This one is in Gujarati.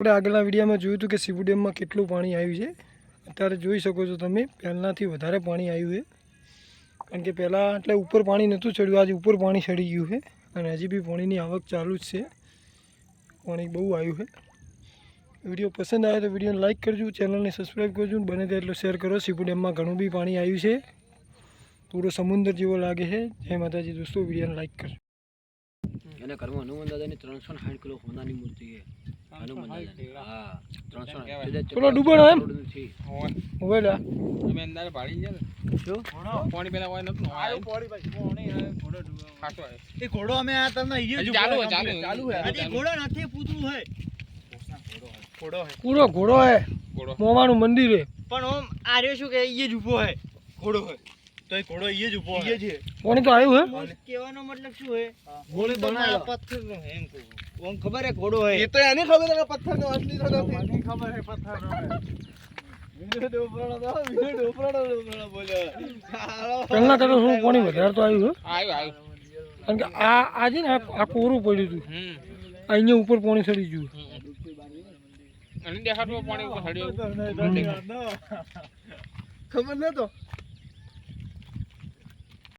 આપણે આગળના વિડીયોમાં જોયું હતું કે સીપુ ડેમમાં કેટલું પાણી આવ્યું છે. અત્યારે જોઈ શકો છો તમે, પહેલાંથી વધારે પાણી આવ્યું છે. કારણ કે પહેલાં એટલે ઉપર પાણી નહોતું ચડ્યું, આજે ઉપર પાણી ચડી ગયું છે અને હજી બી પાણીની આવક ચાલુ જ છે. પાણી બહુ આવ્યું છે. વીડિયો પસંદ આવે તો વિડીયોને લાઇક કરજો, ચેનલને સબસ્ક્રાઈબ કરજો બને ત્યાં એટલો શેર કરો. સીપુ ડેમમાં ઘણું બી પાણી આવ્યું છે. પૂરો સમુદ્ર જેવો લાગે છે. જય માતાજી દોસ્તો, વિડીયોને લાઇક કરજો. એના ઘરમાં હનુમાન દાદાની ત્રણસો સાઠ કિલો હોનાની મૂર્તિ છે. ને પેલો ડૂબાણો એમ? ઉભેલા. અમે અંદર ભાડી ગયા ને. શું? પાણી પેલા હોય નતું આયો ખાસો આયો એ ઘોડો અમે આ તમને ચાલુ ઊભો રહે, ચાલુ હે. હજી ઘોડો નથી પૂતું હે ઘોડો હે પૂરો ઘોડો હે. મોવાનું મંદિર હે. પણ ઓમ આ રહ્યો શું કે અહીંયા જ ઊભો હે? ઘોડો હે તો એ ઘોડો અહીંયા જ ઊભો હે. પાણી તો આવ્યું હે? કહેવાનો મતલબ શું હે? ઘોડો તો પથ્થર પથ્થરનો હે એમ કહું. ઓમ ખબર હે ઘોડો હે? એ તો એને ખબર હે પથ્થર નો અસલી તો નથી. મને ખબર હે પથ્થર નો પહેલાં થોડું પાણી વધારે તો આવ્યું હે? આયો આયો કારણ કે આ આજે ને આ કોરું પડ્યું હતું. અહીંયા ઉપર પાણી સડી ગયું. અને દેખાતું પાણી